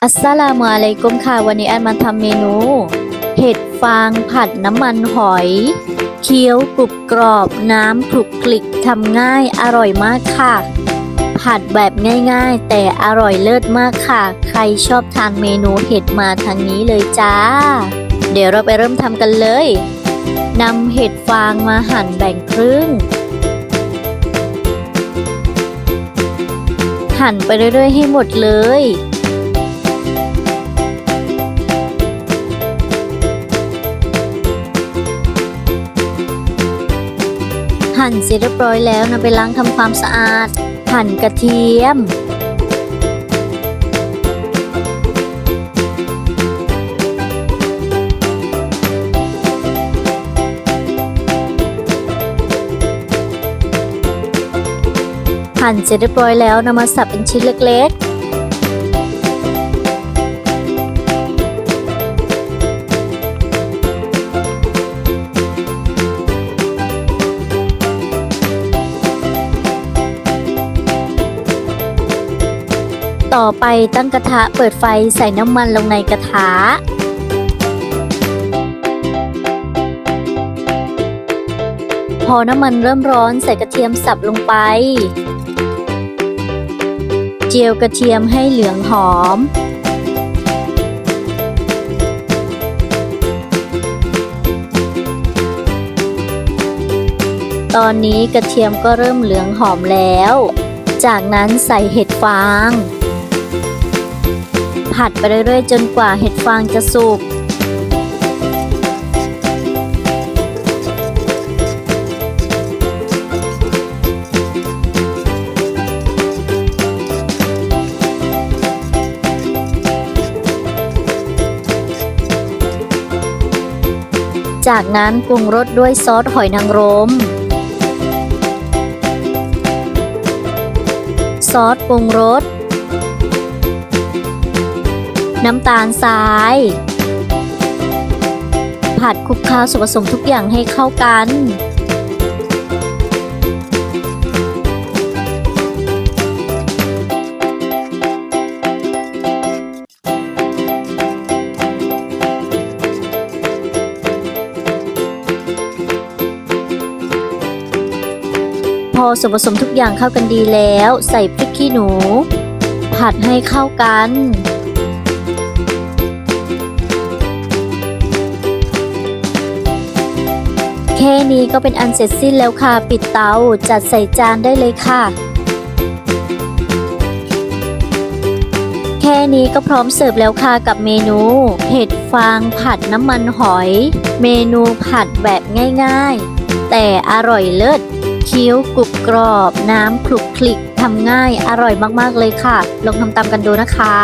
อัสสลามุอะลัยกุมค่ะ วันนี้แอนมาทำเมนู เห็ดฟางผัดน้ำมันหอย เคี้ยวกรุบกรอบน้ำคลุกคลิกทำง่ายอร่อยมากค่ะ ผัดแบบง่ายๆ แต่อร่อยเลิศมากค่ะ ใครชอบทานเมนูเห็ดมาทางนี้เลยจ้า เดี๋ยวเราไปเริ่มทำกันเลยนำเห็ดฟางมาหั่นแบ่งครึ่ง หั่นไปเรื่อยๆให้หมดเลย หั่นเสร็จเรียบร้อยแล้วนำไปล้างทำความสะอาด หั่นกระเทียม หั่นเสร็จเรียบร้อยแล้วนำมาสับเป็นชิ้นเล็กๆ ต่อไปตั้งกระทะเปิดไฟใส่น้ำมันลงในกระทะ พอน้ำมันเริ่มร้อนใส่กระเทียมสับลงไป เจียวกระเทียมให้เหลืองหอม ตอนนี้กระเทียมก็เริ่มเหลืองหอมแล้วจากนั้นใส่เห็ดฟาง ผัดไปเรื่อยๆ จนกว่าเห็ดฟางจะสุก จากนั้นปรุงรสด้วยซอสหอยนางรมซอสปรุงรส น้ำตาลทราย ผัดคลุกเคล้าส่วนผสมทุกอย่างให้เข้ากันพอส่วนผสมทุกอย่างเข้ากันดีแล้ว ใส่พริกขี้หนู ผัดให้เข้ากัน ค่นี้ก็เป็นอันเสร็จสิ้นแล้วค่ะ ปิดเตาจัดใส่จานได้เลยค่ะ แค่นี้ก็พร้อมเสิร์ฟแล้วค่ะกับเมนู เห็ดฟางผัดน้ำมันหอย เมนูผัดแบบง่ายๆ แต่อร่อยเลิศเคี้ยวกรุบกรอบ น้ำคลุกคลิกทำง่ายอร่อยมากๆเลยค่ะ ลองทำตามกันดูนะคะ